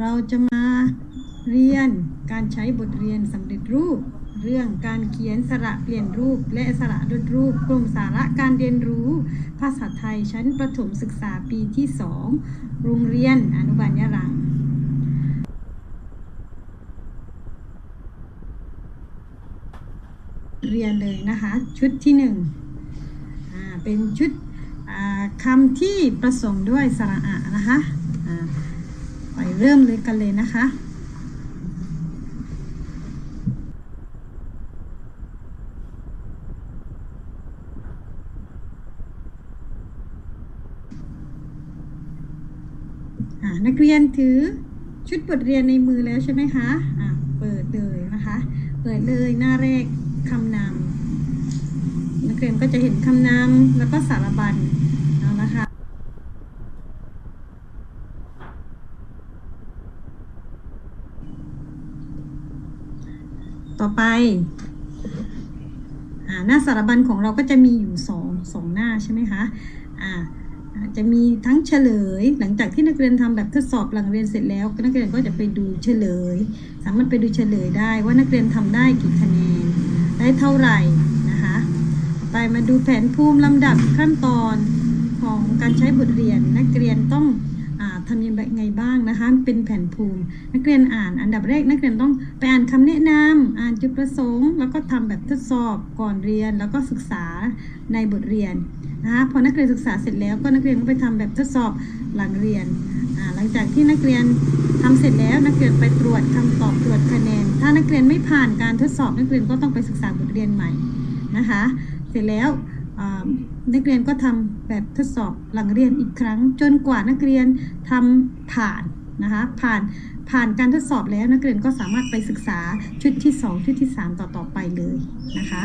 เราจะมาเรียนการใช้บทเรียนสำเร็จรูป เรื่องการเขียนสระเปลี่ยนรูป และสระลดรูปกลุ่มสาระการเรียนรู้ ภาษาไทยชั้นประถมศึกษาปีที่ 2 โรงเรียนอนุบาลยะรังเรียนเลยนะคะ ชุดที่หนึ่งเป็นชุดคำที่ผสมด้วยสระอะนะคะ ไปเริ่มเลยกันเลยนะคะนักเรียนถือชุดบทเรียนในมือแล้วใช่ไหมคะอ่าเปิดเลยนะคะ เปิดเลยหน้าแรกคำนำนักเรียนก็จะเห็นคำนำแล้วก็สารบัญเอานะคะ ต่อ ไปอ่าหน้าสารบัญของเราก็จะมีอยู่สองสองหน้าใช่ไหมคะจะมีทั้งเฉลย หลังจากที่นักเรียนทำแบบทดสอบหลังเรียนเสร็จแล้วนักเรียนก็จะไปดูเฉลย สามารถไปดูเฉลยได้ว่านักเรียนทำได้กี่คะแนน ได้เท่าไหร่นะคะ ไปมาดูแผนภูมิลำดับขั้นตอนของการใช้บทเรียนนักเรียนต้อง อาทำยังไงบ้างนะคะ เป็นแผ่นภูมิ นักเรียนอ่าน อันดับแรกนักเรียนต้องไปอ่านคำแนะนำอ่านจุดประสงค์ แล้วก็ทำแบบทดสอบก่อนเรียน แล้วก็ศึกษาในบทเรียนนะคะพอนักเรียนศึกษาเสร็จแล้วก็นักเรียนก็ไปทำแบบทดสอบหลังเรียนหลังจากที่นักเรียนทำเสร็จแล้วนักเรียนไปตรวจคำตอบตรวจคะแนน ถ้านักเรียนไม่ผ่านการทดสอบนักเรียนก็ต้องไปศึกษาบทเรียนใหม่นะคะ เสร็จแล้ว นักเรียนก็ทำแบบทดสอบหลังเรียนอีกครั้ง จนกว่านักเรียนทำผ่านนะคะผ่านผ่านการทดสอบแล้วนักเรียนก็สามารถไปศึกษาชุดที่ 2 ชุดที่ 3 ต่อต่อไปเลยนะคะ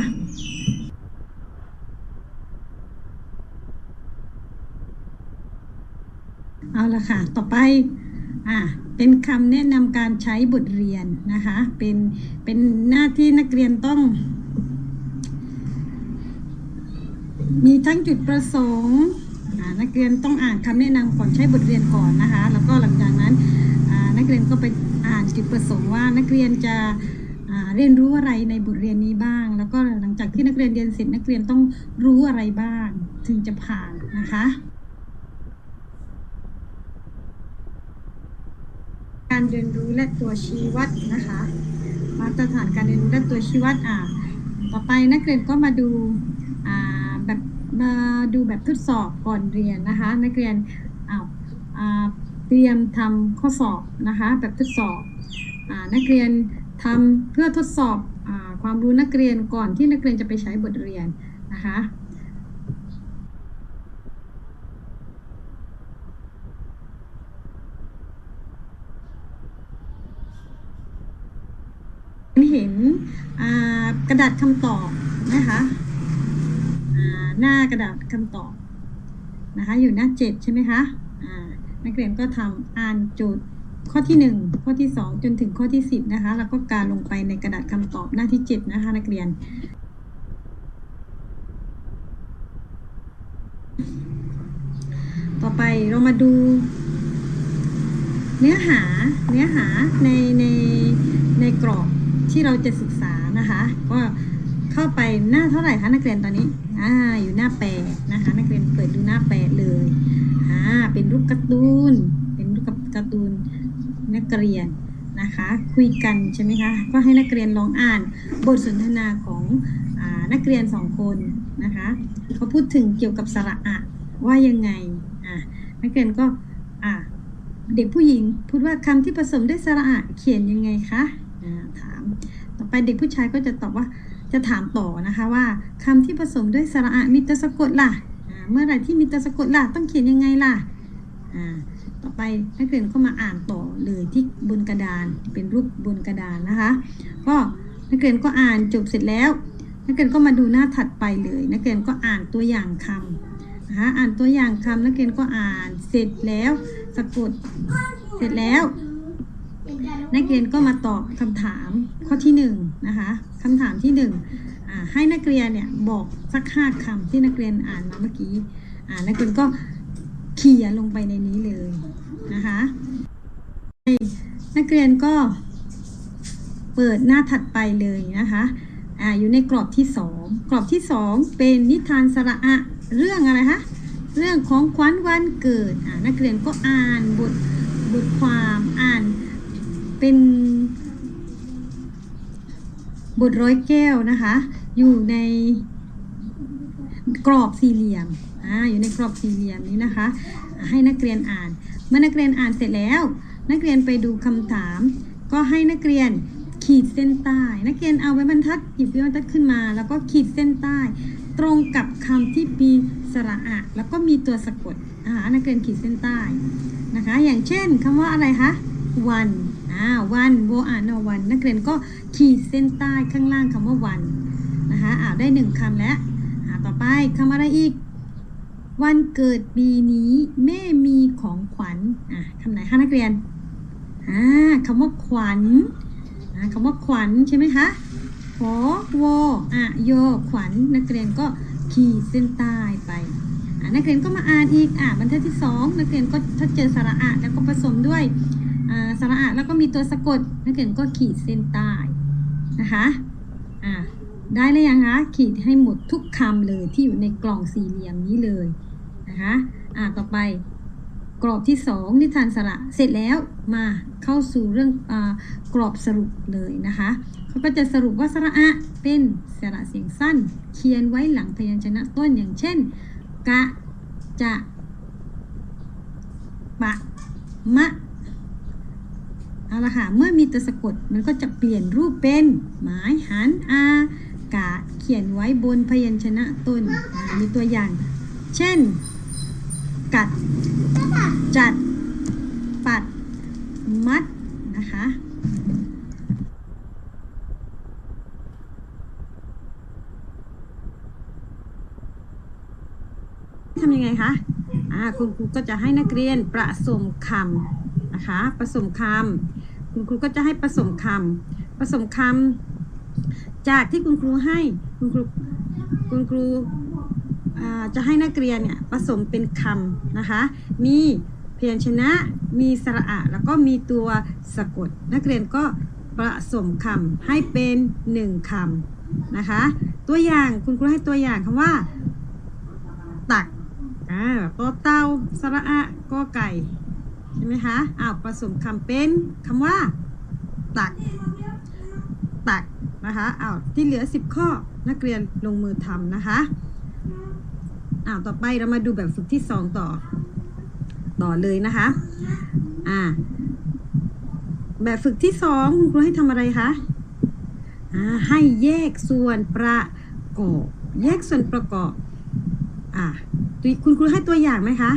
เอาละค่ะ ต่อไป อ่า เป็นคำแนะนำการใช้บทเรียนนะคะ เป็น เป็นหน้าที่นักเรียนต้อง มีทั้งจุดประสงค์นักเรียนต้องอ่านคำแนะนำก่อนใช้บทเรียนก่อนนะคะ แล้วก็หลังจากนั้นนักเรียนก็ไปอ่านจุดประสงค์ว่านักเรียนจะเรียนรู้อะไรในบทเรียนนี้บ้าง แล้วก็หลังจากที่นักเรียนเรียนเสร็จนักเรียนต้องรู้อะไรบ้าง ถึงจะผ่านนะคะ การเรียนรู้และตัวชี้วัดนะคะ มาตรฐานการเรียนรู้และตัวชี้วัดอ่าต่อไปนักเรียนก็มาดู มาดูแบบทดสอบก่อนเรียนนะคะ นักเรียนอ่าอ่าเตรียมทำข้อสอบนะคะ แบบทดสอบอนักเรียนทำเพื่อทดสอบอความรู้นักเรียนก่อนที่นักเรียนจะไปใช้บทเรียนนะคะเห็นกระดาษคำตอบนะคะ หน้ากระดาษคำตอบนะคะอยู่หน้าเจ็ดใช่ไหมคะนักเรียนก็ทำอ่านโจทย์ข้อที่หนึ่งข้อที่สองจนถึงข้อที่สิบนะคะ แล้วก็การลงไปในกระดาษคำตอบหน้าที่เจ็ดนะคะ นักเรียน ต่อไปเรามาดู เนื้อหาเนื้อหาในในในกรอบที่เราจะศึกษานะคะ ก็ เข้าไปหน้าเท่าไหร่คะนักเรียนตอนนี้ อ่า อยู่หน้าแปดนะคะ นักเรียนเปิดดูหน้าแปดเลย อ่า เป็นรูปการ์ตูน เป็นรูปการ์ตูนนักเรียนนะคะ คุยกันใช่ไหมคะ ก็ให้นักเรียนลองอ่านบทสนทนาของอ่านักเรียนสองคนนะคะเขาพูดถึงเกี่ยวกับสระอะว่ายังไง อ่า นักเรียนก็ อ่า เด็กผู้หญิงพูดว่าคำที่ผสมด้วยสระอะเขียนยังไงคะ อ่า ถาม ต่อไปเด็กผู้ชายก็จะตอบว่า จะถามต่อนะคะว่าคำที่ผสมด้วยสระอะมีตัวสะกดล่ะ เมื่อไหร่ที่มีตัวสะกดล่ะ ต้องเขียนยังไงล่ะ ต่อไปนักเรียนก็มาอ่านต่อเลยที่บนกระดานเป็นรูปบนกระดานนะคะ ก็นักเรียนก็อ่านจบเสร็จแล้ว นักเรียนก็มาดูหน้าถัดไปเลย นักเรียนก็อ่านตัวอย่างคำนะคะอ่านตัวอย่างคำนักเรียนก็อ่านเสร็จแล้วสะกดเสร็จแล้ว นักเรียนก็มาตอบคำถาม ข้อที่หนึ่งนะคะคำถามที่หนึ่งอ่าให้นักเรียนเนี่ยบอกสักห้าคำที่นักเรียนอ่านมาเมื่อกี้อ่านักเรียนก็เขียนลงไปในนี้เลยนะคะนักเรียนก็เปิดหน้าถัดไปเลยนะคะอ่าอยู่ในกรอบที่สองกรอบที่สองเป็นนิทานสระอะเรื่องอะไรคะเรื่องของขวัญวันเกิดอ่านักเรียนก็อ่านบทบทความอ่านเป็น บทร้อยแก้วนะคะ อยู่ในกรอบสี่เหลี่ยมอ่าอยู่ในกรอบสี่เหลี่ยมนี้นะคะ ให้นักเรียนอ่าน เมื่อนักเรียนอ่านเสร็จแล้ว นักเรียนไปดูคำถาม ก็ให้นักเรียนขีดเส้นใต้ นักเรียนเอาไว้บรรทัดหยิบไว้บรรทัดขึ้นมา แล้วก็ขีดเส้นใต้ ตรงกับคำที่มีสระอะแล้วก็มีตัวสะกดอ่านักเรียนขีดเส้นใต้นะคะ อย่างเช่นคำว่าอะไรคะ วันอ่าวันโวอ่านวันนักเรียนก็ขีดเส้นใต้ข้างล่างคำว่าวันนะคะอ่าได้หนึ่งคำแล้วอ่าต่อไปคำอะไรอีก วันเกิดปีนี้แม่มีของขวัญอะคำไหนคะนักเรียนอ่าคำว่าขวัญอ่าคำว่าขวัญใช่ไหมคะขอวออะโยขวัญนักเรียนก็ขีดเส้นใต้ไปอ่านักเรียนก็มาอ่านอีกอ่าบรรทัดที่สองนักเรียนก็ถ้าเจอสระอะแล้วก็ผสมด้วย สระอะแล้วก็มีตัวสะกดนักเรียนก็ขีดเส้นใต้นะคะอ่าได้เลยยังคะขีดให้หมดทุกคำเลยที่อยู่ในกล่องสี่เหลี่ยมนี้เลยนะคะอ่าต่อไปกรอบที่ 2 นิทานสระเสร็จแล้วมาเข้าสู่เรื่องอกรอบสรุปเลยนะคะเขาก็จะสรุปว่าสระอะเป็นสระเสียงสั้น เขียนไว้หลังพยัญชนะต้นอย่างเช่น กะ จะ ปะ มะ ละค่ะ เมื่อมีตัวสะกดมันก็จะเปลี่ยนรูปเป็น หมายหันอากาเขียนไว้บนพยัญชนะต้น มีตัวอย่าง เช่น กัด จัด ปัด มัด นะคะทำยังไงคะอ่าคุณครูก็จะให้นักเรียนประสมคำนะคะผสมคำ คุณครูก็จะให้ผสมคำผสมคำจากที่คุณครูให้คุณครูคุณครูจะให้นักเรียนเนี่ยผสมเป็นคำนะคะ มีเพียัญชนะ มีสระอะแล้วก็มีตัวสะกด นักเรียนก็ผสมคำให้เป็นหนึ่งคำนะคะ ตัวอย่างคุณครูให้ตัวอย่างคำว่า ตักอ่าตัวเตาสระอะก็ไก่ ใช่ไหมคะอ้าวผสมคำเป็นคำว่า ตัก ตักนะคะอ้าวที่เหลือ 10 ข้อนักเรียนลงมือทำนะคะอ่าต่อไปเรามาดูแบบฝึกที่ 2 ต่อ ต่อเลยนะคะอ่าแบบฝึกที่สองคุณครูให้ทำอะไรคะอ่าให้แยกส่วนประกอบ แยกส่วนประกอบอ่าคุณครูให้ตัวอย่างไหมคะ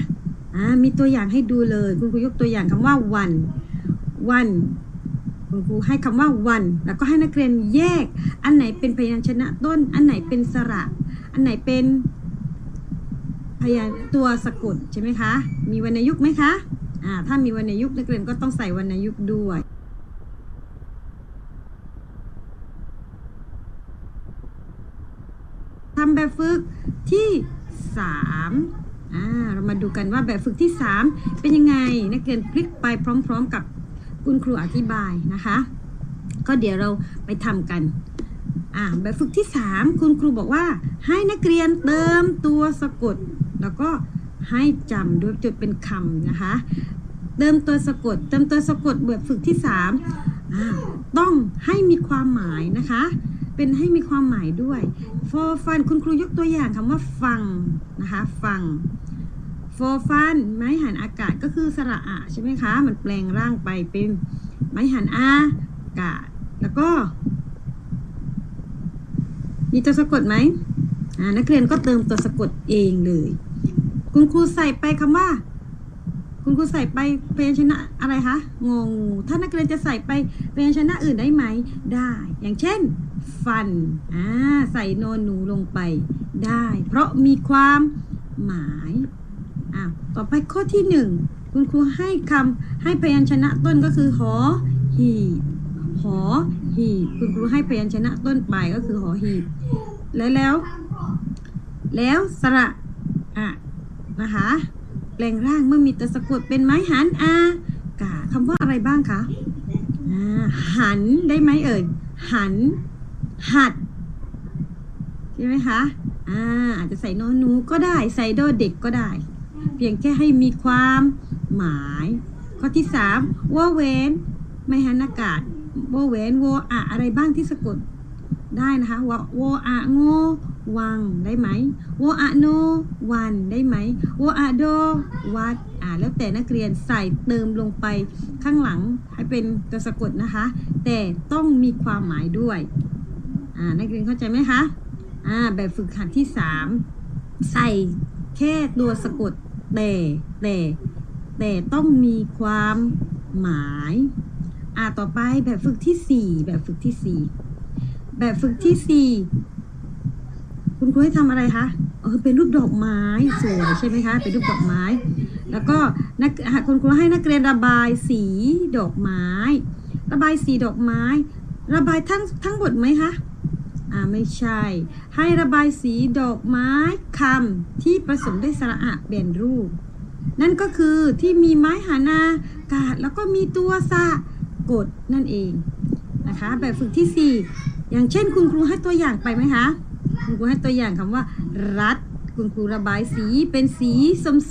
อ่ามีตัวอย่างให้ดูเลย คุณครูยกตัวอย่างคำว่าวันวันคุณครูให้คำว่าวัน แล้วก็ให้นักเรียนแยก อันไหนเป็นพยัญชนะต้น อันไหนเป็นสระ อันไหนเป็นพยัญตัวสะกดใช่ไหมคะ มีวรรณยุกต์ไหมคะอ่าถ้ามีวรรณยุกต์นักเรียนก็ต้องใส่วรรณยุกต์ด้วย ทำแบบฝึกที่สามอ่า เรามา ดูกันว่าแบบฝึกที่สามเป็นยังไงนักเรียนพลิกไปพร้อม ๆ กับคุณครูอธิบายนะคะ ก็เดี๋ยวเราไปทำกันแบบฝึกที่สามคุณครูบอกว่าให้นักเรียนเติมตัวสะกด แล้วก็ให้จำด้วยจุดเป็นคำนะคะ เติมตัวสะกด เติมตัวสะกดแบบฝึกที่สามต้องให้มีความหมายนะคะ เป็นให้มีความหมายด้วย for fun คุณครูยกตัวอย่างคำว่าฟังนะคะ ฟัง for fun ไม้หันอากาศก็คือสระอะใช่ไหมคะ มันแปลงร่างไปเป็นไม้หันอากาศ แล้วก็ มีตัวสะกดไหมนักเรียนก็เติมตัวสะกดเองเลย คุณครูใส่ไปคำว่า คุณครูใส่ไปพยัญชนะอะไรคะงงถ้านักเรียนจะใส่ไปพยัญชนะอื่นได้ไหมได้ อย่างเช่น ฟันอ่าใส่นอนหนูลงไปได้ เพราะมีความหมาย อ่าต่อไปข้อที่หนึ่งคุณครูให้คำให้พยัญชนะต้นก็คือหอหีบหอหีบคุณครูให้พยัญชนะต้นไปก็คือหอหีบแล้วแล้ว แล้วสระอะนะคะแปลงร่างเมื่อมีตัวสะกดเป็นไม้หันอากาศคำว่าอะไรบ้างคะหันได้ไหมเอ่ยหัน หัดใช่ไหมคะอ่าอาจจะใส่นอหนูก็ได้ใส่โดเด็กก็ได้ เพียงแค่ให้มีความหมาย ข้อที่สามว่าเว้นไม่หันอากาศว่าเว้นวอะอะไรบ้างที่สะกดได้นะคะวะวอะโงวังได้ไหมวอะโนวันได้ไหมวอะโดวัดอ่าแล้วแต่นักเรียนใส่เติมลงไปข้างหลังให้เป็นตัวสะกดนะคะ แต่ต้องมีความหมายด้วยอ่านักเรียนเข้าใจไหมคะอ่าแบบฝึกหัดที่สามใส่แค่ตัวสะกด แต่แต่แต่ต้องมีความหมาย อ่าต่อไปแบบฝึกที่สี่แบบฝึกที่สี่แบบฝึกที่สี่คุณครูให้ทำอะไรคะเออเป็นรูปดอกไม้สวยใช่ไหมคะเป็นรูปดอกไม้ แล้วก็นักคุณครูให้นักเรียนระบายสีดอกไม้ ระบายสีดอกไม้ ระบายทั้งทั้งหมดไหมคะ อ่าไม่ใช่ ให้ระบายสีดอกไม้คำที่ผสมด้วยสระอะเปลี่ยนรูป นั่นก็คือที่มีไม้หานากาศแล้วก็มีตัวสะกดนั่นเองนะคะ แบบฝึกที่ 4 อย่างเช่นคุณครูให้ตัวอย่างไปไหมคะ คุณครูให้ตัวอย่างคำว่า รัดคุณครูระบายสีเป็นสี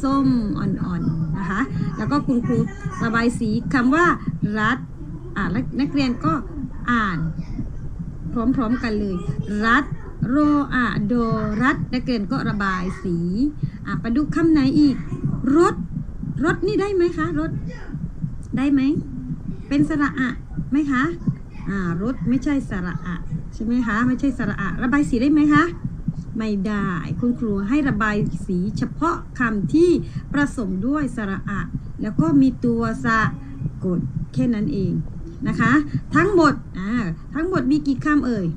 ส้มๆอ่อนๆนะคะ แล้วก็คุณครูระบายสีคำว่ารัดอ่านักเรียนก็อ่าน พร้อมๆกันเลย รัดโรอะโดรัดนักเรียนก็ระบายสีอะไปดูคำไหนอีก รถ รถนี่ได้ไหมคะ รถ ได้ไหม เป็นสระอะไหมคะ อ่ารถไม่ใช่สระอะใช่ไหมคะ ไม่ใช่สระอะระบายสีได้ไหมคะ ไม่ได้ คุณครูให้ระบายสีเฉพาะคำที่ผสมด้วยสระอะ แล้วก็มีตัวสะกดแค่นั้นเอง นะคะ ทั้งหมดอ่าทั้งหมดมีกี่คำเอ่ย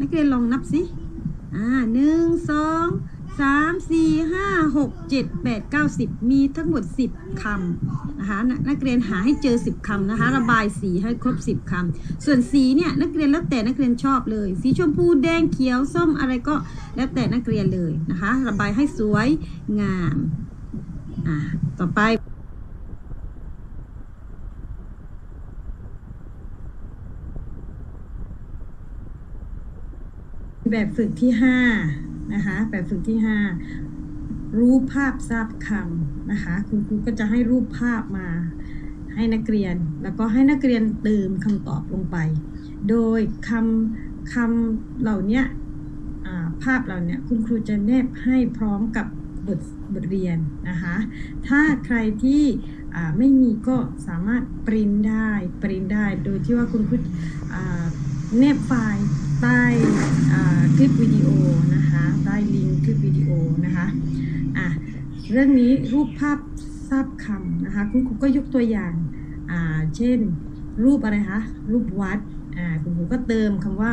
นักเรียนลองนับสิอ่าหนึ่งสองสามสี่ห้าหกเจ็ดแปดเก้าสิบมีทั้งหมดสิบคำนะคะนักเรียนหาให้เจอสิบคำนะคะ ระบายสีให้ครบสิบคำส่วนสีเนี่ยนักเรียนแล้วแต่นักเรียนชอบเลย สีชมพูแดงเขียวส้มอะไรก็แล้วแต่นักเรียนเลยนะคะ ระบายให้สวยงามอ่าต่อไป แบบฝึกที่ห้านะคะแบบฝึกที่ห้ารูปภาพทราบคำนะคะคุณครูก็จะให้รูปภาพมาให้นักเรียน แล้วก็ให้นักเรียนเติมคำตอบลงไป โดยคำคำเหล่านี้ภาพเหล่านี้คุณครูจะแนบให้พร้อมกับบทบทเรียนนะคะ ถ้าใครที่ไม่มีก็สามารถปริ้นได้ปริ้นได้ โดยที่ว่าคุณครูแนบไฟล์ ใต้คลิปวิดีโอนะคะใต้ลิงก์คลิปวิดีโอนะคะอะเรื่องนี้รูปภาพทราบคำนะคะคุณครูก็ยกตัวอย่างอ่าเช่น รูปอะไรคะรูปวัดอ่าคุณครูก็เติมคำว่า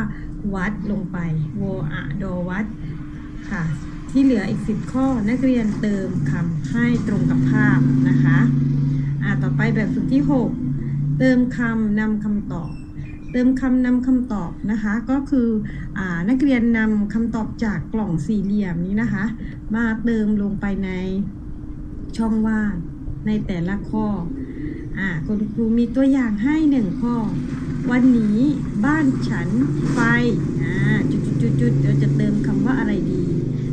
วัดลงไปโวอะโดวัดค่ะที่เหลืออีก 10 ข้อนักเรียนเติมคำให้ตรงกับภาพนะคะอ่าต่อไปแบบฝึกที่ 6 เติมคำนำคำตอบ เติมคำนำคำตอบนะคะ ก็คืออนักเรียนนำคำตอบจากกล่องสี่เหลี่ยมนี้นะคะ มาเติมลงไปในช่องว่างในแต่ละข้ออคุณครูมีตัวอย่างให้หนึ่งข้อ วันนี้บ้านฉันไฟจุดจุดจุดเราจะเติมคำว่าอะไรดี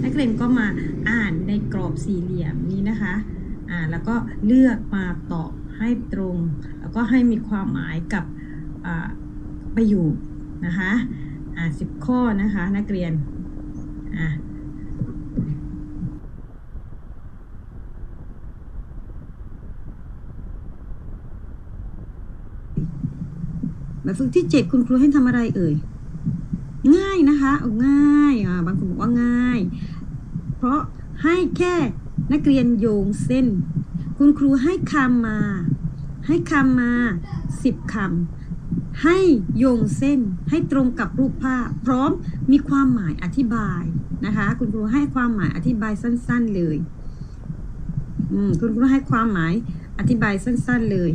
นักเรียนก็มาอ่านในกรอบสี่เหลี่ยมนี้นะคะอ่าแล้วก็เลือกมาตอบให้ตรง แล้วก็ให้มีความหมายกับอ่า ไประโยคนะคะอ่าสิบข้อนะคะ นักเรียนอ่าแบบฝึกที่เจ็ดคุณครูให้ทำอะไรเอ่ย ง่ายนะคะเอาง่ายอ่าบางคนบอกว่าง่าย เพราะให้แค่นักเรียนโยงเส้น คุณครูให้คำมา ให้คำมาสิบคำ ให้โยงเส้นให้ตรงกับรูปภาพ พร้อมมีความหมายอธิบายนะคะ คุณครูให้ความหมายอธิบายสั้น ๆเลยอืมคุณครูให้ความหมายอธิบายสั้น ๆเลย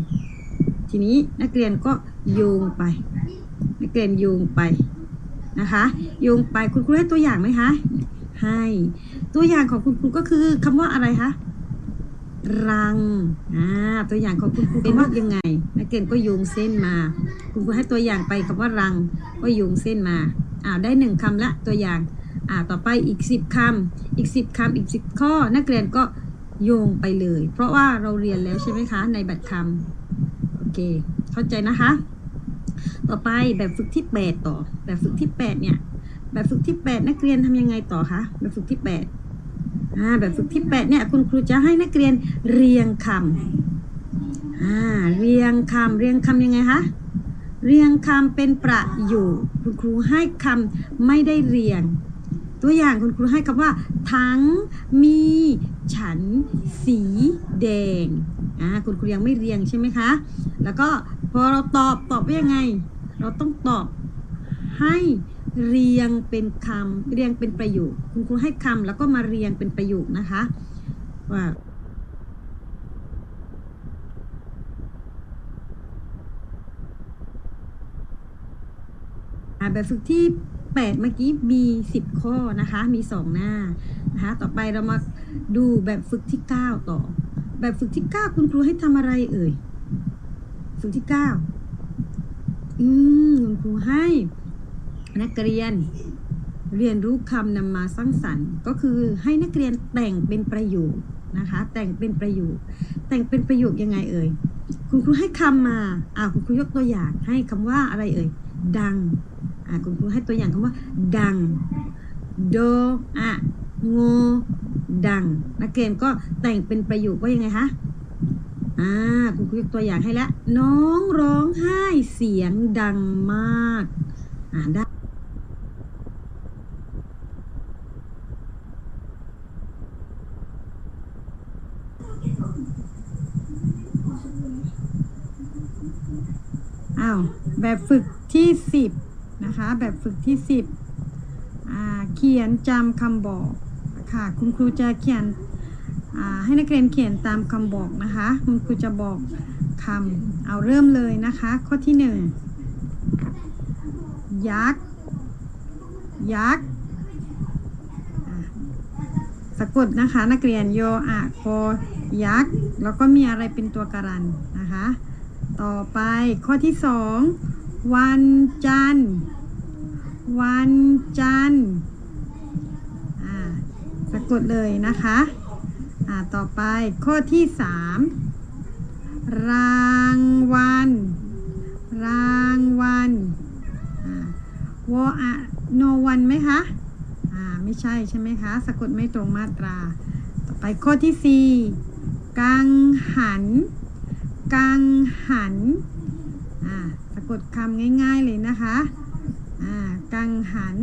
ทีนี้นักเรียนก็โยงไป นักเรียนโยงไปนะคะโยงไปคุณครูให้ตัวอย่างไหมคะให้ตัวอย่างของคุณครูก็คือคำว่าอะไรคะ รังอ่าตัวอย่างของคุณครูเป็นว่ายังไงนักเรียนก็โยงเส้นมา คุณครูให้ตัวอย่างไปคำว่ารังก็โยงเส้นมาอ่าได้หนึ่งคำละตัวอย่างอ่าต่อไปอีกสิบคำอีกสิบคำอีกสิบข้อ นักเรียนก็โยงไปเลย เพราะว่าเราเรียนแล้วใช่ไหมคะในบัตรคำโอเค เข้าใจนะคะ ต่อไปแบบฝึกที่ 8 ต่อ แบบฝึกที่ 8 เนี่ย แบบฝึกที่ 8 นักเรียนทำยังไงต่อคะแบบฝึกที่8อ่า แบบฝึกที่8เนี่ยคุณครูจะให้นักเรียนเรียงคำอ่าเรียงคำเรียงคำยังไงคะเรียงคำเป็นประโยคคุณครูให้คำไม่ได้เรียง ตัวอย่างคุณครูให้คำว่า ทั้งมีฉัน สีแดงอ่าคุณครูยังไม่เรียงใช่ไหมคะ แล้วก็พอเราตอบตอบว่ายังไง เราต้องตอบให้ เรียงเป็นคำเรียงเป็นประโยค คุณครูให้คำแล้วก็มาเรียงเป็นประโยคนะคะว่าอ่าแบบฝึกที่ 8 เมื่อกี้มี 10 ข้อนะคะ มี 2 หน้านะคะ ต่อไปเรามาดูแบบฝึกที่ 9 ต่อ แบบฝึกที่ 9 คุณครูให้ทำอะไรเอ่ย ฝึกที่ 9 อืม คุณครูให้ นักเรียน เรียนรู้คำนำมาสร้างสรรค์ ก็คือให้นักเรียนแต่งเป็นประโยคนะคะ แต่งเป็นประโยค แต่งเป็นประโยคยังไงเอ่ยคุณครูให้คำมาอ่าคุณครูยกตัวอย่างให้คำว่าอะไรเอ่ยดังอ่าคุณครูให้ตัวอย่างคำว่า ดังโดอะโงดัง นักเรียนก็แต่งเป็นประโยคว่ายังไงคะอ่าคุณครูยกตัวอย่างให้แล้ว น้องร้องไห้เสียงดังมากอ่าได้ อ้าวแบบฝึกที่สิบนะคะ แบบฝึกที่สิบเขียนจำคำบอกค่ะ คุณครูจะเขียนให้นักเรียนเขียนตามคำบอกนะคะ คุณครูจะบอกคำเอาเริ่มเลยนะคะ ข้อที่หนึ่งยักษ์ยักษ์สะกดนะคะ นักเรียนโยอะโคยักษ์แล้วก็มีอะไรเป็นตัวการันนะคะ ต่อไปข้อที่สองวันจันทร์วันจันทร์สะกดเลยนะคะอ่าต่อไปข้อที่สามรางวัลรางวัลอ่าวออะโนวันไหมคะอ่าไม่ใช่ใช่ไหมคะสะกดไม่ตรงมาตรา ต่อไปข้อที่สี่กังหัน กังหันอ่าสะกดคำง่ายๆเลยนะคะอ่ากังหัน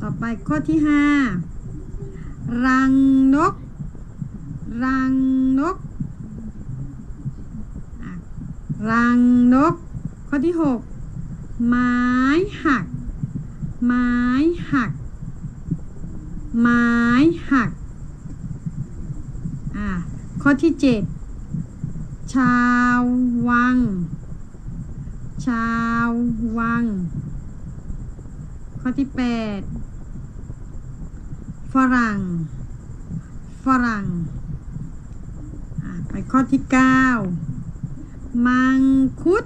ต่อไปข้อที่ห้ารังนก รังนกอะรังนก ข้อที่หกไม้หัก ไม้หัก ไม้หัก อ่า ข้อที่เจ็ด ชาววัง ชาววัง ข้อที่แปดฝรั่ง ฝรั่ง ไปข้อที่เก้ามังคุด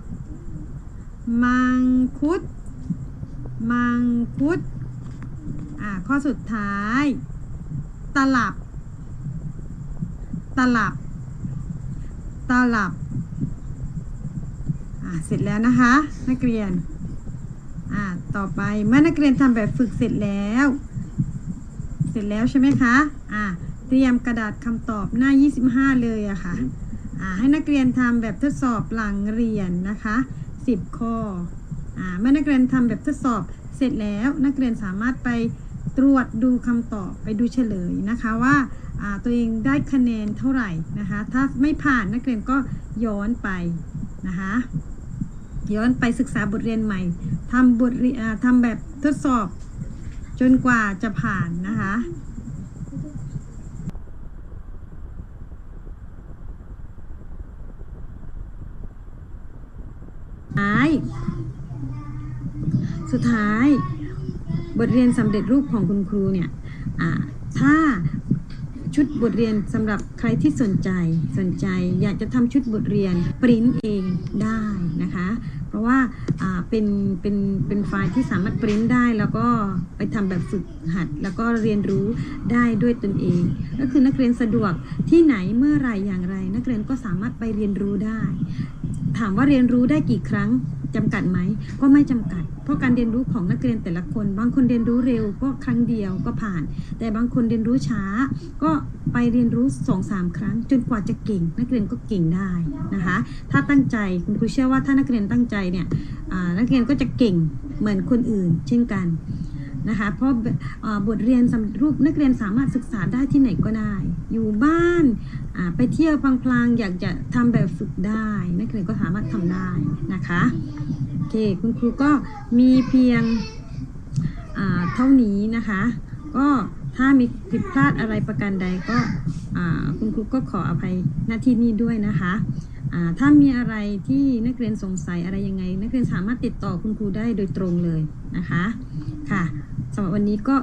มังคุด มังคุด อะข้อสุดท้าย ตลับ ตลับ ตลับอ่าเสร็จแล้วนะคะ นักเรียนอ่าต่อไปเมื่อนักเรียนทำแบบฝึกเสร็จแล้ว เสร็จแล้วใช่ไหมคะอ่าเตรียมกระดาษคำตอบหน้า 25 เลยอะค่ะอ่าให้นักเรียนทำแบบทดสอบหลังเรียนนะคะ 10 ข้ออ่าเมื่อนักเรียนทำแบบทดสอบเสร็จแล้วนักเรียนสามารถไปตรวจดูคำตอบไปดูเฉลยนะคะว่า ตัวเองได้คะแนนเท่าไหร่นะคะ ถ้าไม่ผ่านนักเรียนก็ย้อนไปนะคะย้อนไปศึกษาบทเรียนใหม่ทำบทเรียนทำแบบทดสอบจนกว่าจะผ่านนะคะท้าย สุดท้าย บทเรียนสำเร็จรูปของคุณครูเนี่ยถ้า ชุดบทเรียนสำหรับใครที่สนใจสนใจ อยากจะทำชุดบทเรียนปริ้นเองได้นะคะ เพราะว่าเป็นเป็นเป็นไฟล์ที่สามารถปริ้นได้แล้วก็ไปทำแบบฝึกหัด แล้วก็เรียนรู้ได้ด้วยตนเอง ก็คือนักเรียนสะดวกที่ไหนเมื่อไหรอย่างไร นักเรียนก็สามารถไปเรียนรู้ได้ ถามว่าเรียนรู้ได้กี่ครั้ง จำกัดไหมก็ไม่จำกัด เพราะการเรียนรู้ของนักเรียนแต่ละคน บางคนเรียนรู้เร็วก็ครั้งเดียวก็ผ่าน แต่บางคนเรียนรู้ช้า ก็ไปเรียนรู้สองสามครั้ง จนกว่าจะเก่ง นักเรียนก็เก่งได้นะคะ ถ้าตั้งใจคุณครูเชื่อว่าถ้านักเรียนตั้งใจเนี่ยนักเรียนก็จะเก่งเหมือนคนอื่น เช่นกันนะคะเพราะบทเรียนสำรูปนักเรียนสามารถศึกษาได้ที่ไหนก็ได้ อยู่บ้าน ไปเที่ยวพลางๆอยากจะทำแบบฝึกได้นักเรียนก็สามารถทำได้นะคะโอเคคุณครูก็มีเพียงอ่าเท่านี้นะคะ ก็ถ้ามีผิดพลาดอะไรประการใดก็อ่าคุณครูก็ขออภัยหน้าที่นี้ด้วยนะคะอ่าถ้ามีอะไรที่นักเรียนสงสัยอะไรยังไง นักเรียนสามารถติดต่อคุณครูได้โดยตรงเลยนะคะค่ะสำหรับวันนี้ก็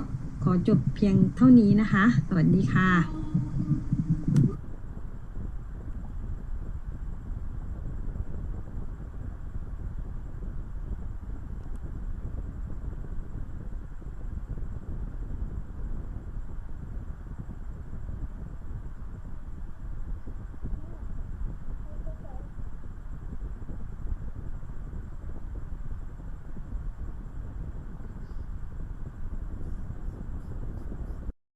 ขอจบเพียงเท่านี้นะคะ สวัสดีค่ะ